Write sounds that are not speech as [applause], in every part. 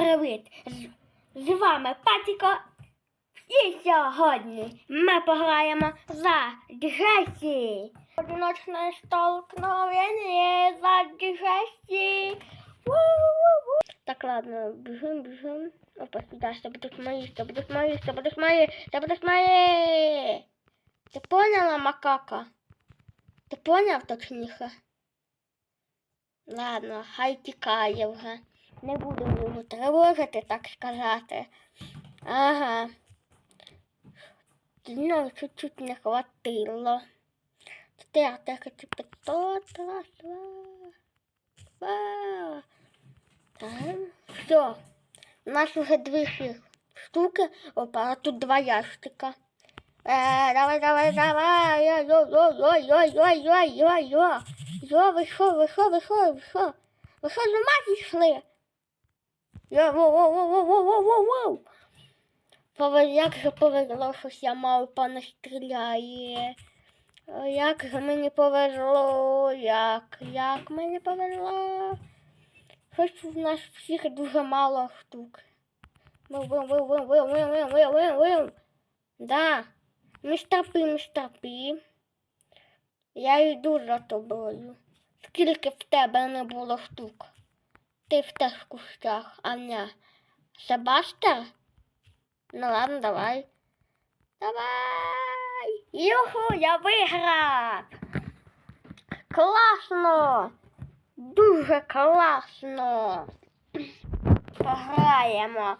привіт! З, вами Патіко. І сьогодні ми пограємо за Джесі. Одиночне столкновення за Джесі. Так, ладно, бежим, бежим. Опа, сюда, це будуть мої, це будуть мої, це будуть мої, це будуть мої. Ти поняла, макака? Ти поняв точніше? Ладно, хай тікає вже. Не буду його тривожити, так сказати. Ага. Ну, чуть-чуть не хватило. Так, два. Так, все. У нас уже дві штуки. Опа, а тут два ящика. Е, давай, давай, давай. Йо, йо, ви що, ви що, ви що, ви що? Ви що з зійшли? Я воу-воу-воу-воу-воу-воу-воу! Як же повезло, що я мавпа не стріляє. Як же мені повезло, як, як мені повезло. Хоч в нас всіх дуже мало штук. Да. Ми стопи, ми стопи. Я йду за тобою. Скільки в тебе не було штук? Ти в тех кущах, а не. Себастер? Ну ладно, давай. Давай! Юху, я виграв! Класно! Дуже класно! Пограємо.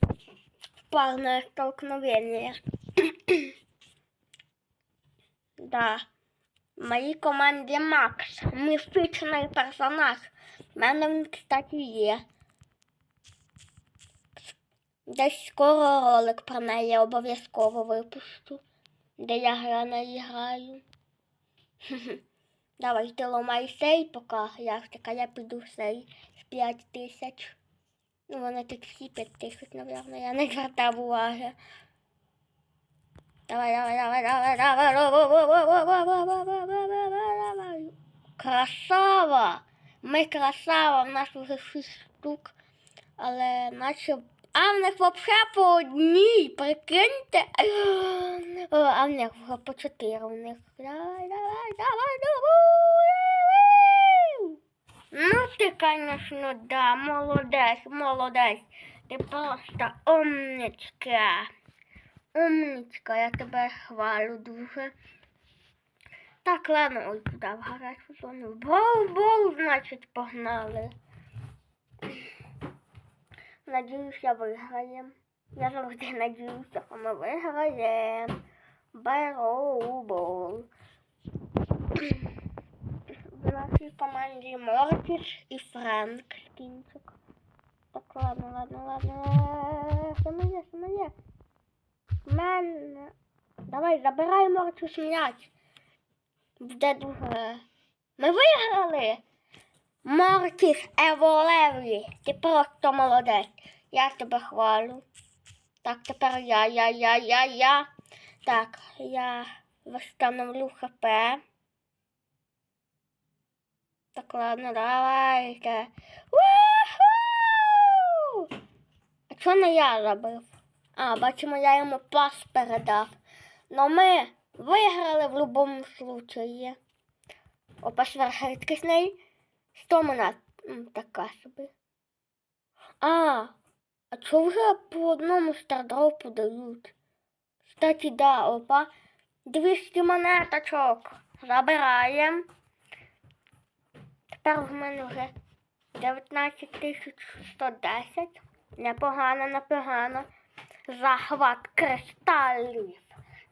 в Парное столкновение. да. В моїй команді Макс. Міфічний персонаж. У мене він, кстати, є. Десь скоро ролик про неї обов'язково випущу, де я гра неї граю. Давай ти ломай сей, поки я така, я піду сей з 5 тисяч. Ну, вони тут всі 5 тисяч, напевно, я не звертав уваги. Давай, давай, давай, давай, давай, давай, давай, давай, давай, давай, давай, давай, давай. Красава! Ми красава, в нас вже 6 штук, але наче. А в них взагалі по одній, прикиньте. А в них вже по 4 у них. Давай, давай, давай, давай. Ну ти, конечно, да, молодець, молодець. Ти просто умничка. Умничка, я тебе хвалю дуже. Так, ладно, ой, туди в гарячу зону. Бол-бол, значить, погнали. Надіюсь, я виграємо. Я завжди надіюся, що ми виграємо. Беру бол. В нашій команді Мортіс і Френк Скінчик. Так, ладно, ладно, ладно. Це моє, це моє. Мене. Давай, забирай Мортіс м'яч. Буде дуже. Ми виграли! Мортіс Еволеві. Ти просто молодець. Я тебе хвалю. Так, тепер я, я, я, я, я. Так, я восстановлю ХП. Так, ладно, давайте. Уху! А чого не я робив? А, бачимо, я йому пас передав. Но ми виграли в будь-якому случаї. Опа, сверхрідкісний. Що мене М, така собі. А, а чого вже по одному стардропу дають? Кстати, да, опа. 200 монеточок. Забираємо. Тепер в мене вже 19 110. Непогано, непогано. Захват кристалів.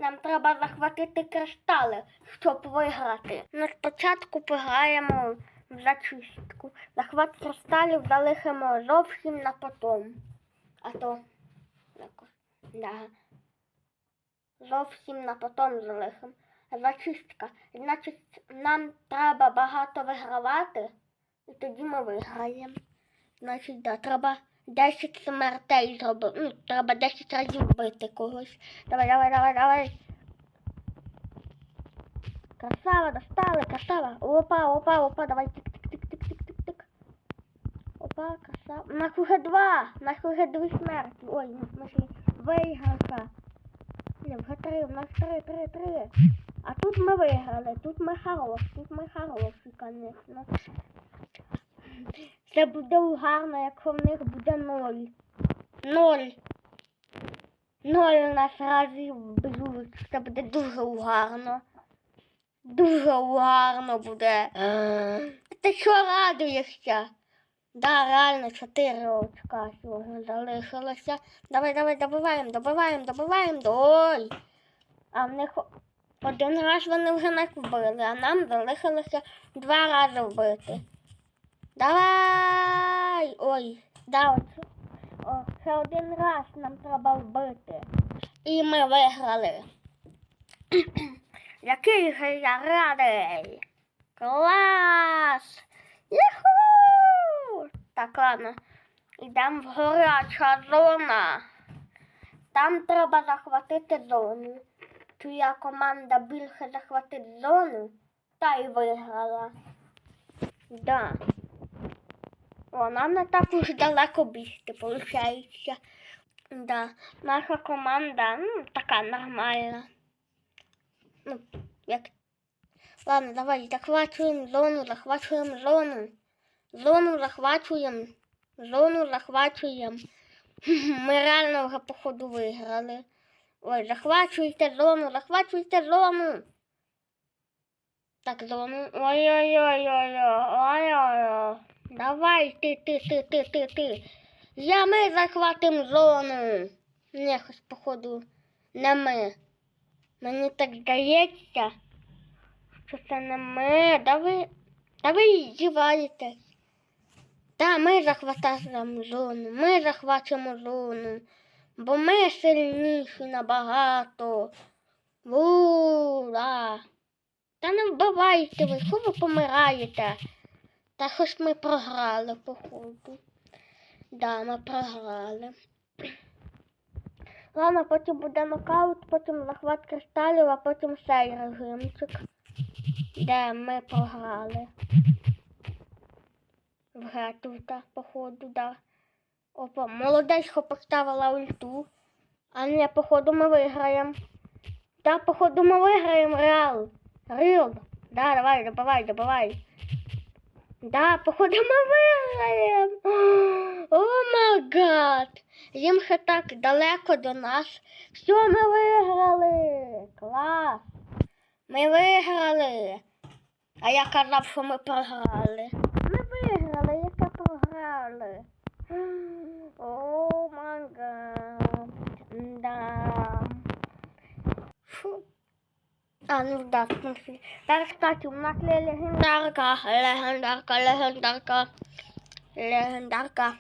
Нам треба захватити кристали, щоб виграти. Ну, спочатку пограємо в зачистку. Захват кристалів залишимо зовсім на потом. А то да. Зовсім на потом залишимо. Зачистка. Значить, нам треба багато вигравати, і тоді ми виграємо. Значить, да, треба 10 смертей зробити. Ну, треба 10 разів вбити когось. Давай, давай, давай, давай. Красава, достали, красава. Опа, опа, опа, давай, тик, тик, тик, тик, тик, тик, тик. Опа, краса. У нас уже два. У нас уже дві смерті. Ой, ну, в смысле, виграшка. Не, вже три, у нас три, три, три. А тут ми виграли, тут ми хороші, тут ми хороші, конечно. Це буде гарно, якщо в них буде ноль. Ноль. Ноль у нас разів б'ють. Це буде дуже гарно. Дуже гарно буде. Ти що радуєшся? Да, реально, чотири очка сьогодні залишилося. Давай, давай, добиваємо, добиваємо, добиваємо. Ой. А в них один раз вони вже нас вбили, а нам залишилося два рази вбити. Давай! Ой, да, о, ще один раз нам треба вбити. І ми виграли. [clears throat] Який же я радий! Клас! Юху! Так, ладно. Йдемо в горяча зона. Там треба захватити зону. Твоя команда більше захватить зону, та й виграла. Да. О, нам не так уж далеко бігти, виходить. Да. Наша команда ну, така нормальна. Ну, як. Ладно, давай, захвачуємо зону, захвачуємо зону. Зону захвачуємо. Зону захвачуємо. [laughs] Ми реально вже походу виграли. Ой, захвачуйте зону, захвачуйте зону. Так, зону. Ой-ой-ой-ой-ой. Давай, ти, ти, ти, ти, ти, ти. Я ми захватимо зону. Не, хоч, походу, не ми. Мені так здається, що це не ми. Да ви, да ви здіваєтесь. Та ми захватимо зону, ми захватимо зону, бо ми сильніші набагато. Ура! Та не вбивайте ви, що ви помираєте? Та хоч ми програли, походу. Да, ми програли. [clears throat] Ладно, потім буде нокаут, потім захват кристалів, а потім цей режимчик, де ми програли. В гетута, походу, да. Опа, молодець, що поставила ульту. А не, походу, ми виграємо. Да, походу, ми виграємо, Реал. Реал. Да, давай, добивай, добивай. Да, походу, ми виграємо. О май. Їм ще так далеко до нас. Все, ми виграли. Клас. Ми виграли. А я казав, що ми програли. Ми виграли, яке програли. О май. Да. Фу. А, ну да, в смысле. Так, кстати, у нас ле- легендарка, легендарка, легендарка, легендарка.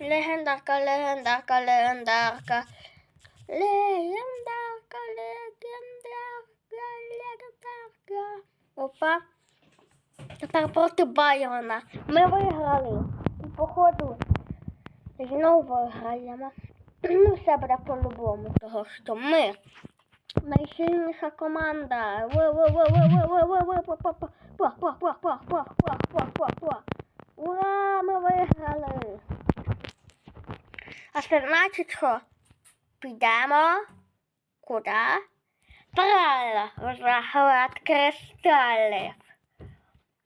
Легендарка, легендарка, легендарка. Легендарка, легендарка, легендарка. Опа. Тепер проти Байрона. Ми виграли. І походу знову виграємо. Ну, все буде по-любому, того що ми найсильніша команда. Ура, ми виграли. А значить, що підемо куди? Правильно, в захват кристалів.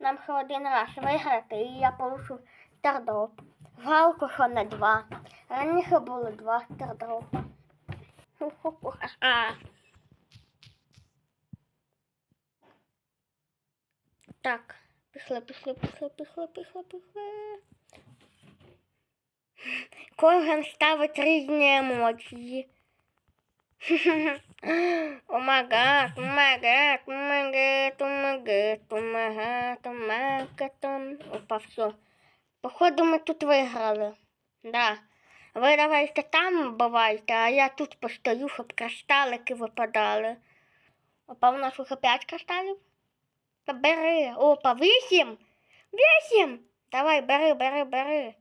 Нам ще один раз виграти, і я получу стардроп. Жалко, що не два. Раніше було два стардропа. Ху-ху-ху-ха. Так, пішли, пішли, пішли, пішли, пішли, пішли. Кожен ставить різні емоції. О май гад, о май гад, о май гад, о май гад, о май гад, о май гад, о- Опа, все. Походу ми тут виграли. Да. Ви давайте там вбивайте, а я тут постою, щоб кристалики випадали. Опа, у нас уже п'ять кристалів. Бери. Опа, вісім. Вісім. Давай, бери, бери, бери.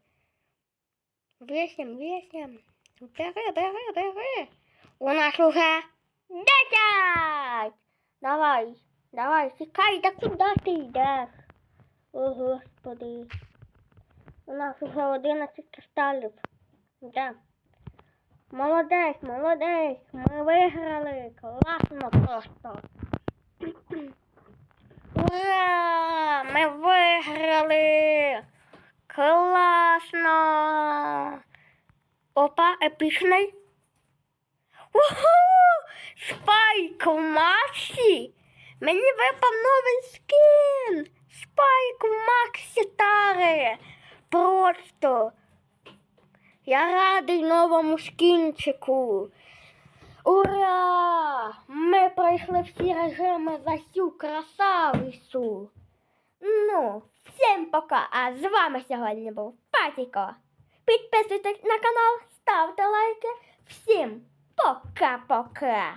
Вісім, вісім. Бери, бери, бери. У нас уже десять. Давай, давай, тікай, да куди ти йдеш? О, Господи. У нас вже 11 кристалів. Да. Молодець, молодець. Ми виграли. Класно просто. Ура! Ми виграли! Класно! Опа, епічний. Уху! Спайк в Максі! Мені випав новий скін! Спайк в Максі Таре! Просто! Я радий новому скінчику! Ура! Ми пройшли всі режими за цю красавицю! Ну, всім пока! А з вами сьогодні був Патіко. Підписуйтесь на канал, ставте лайки. Всім пока-пока!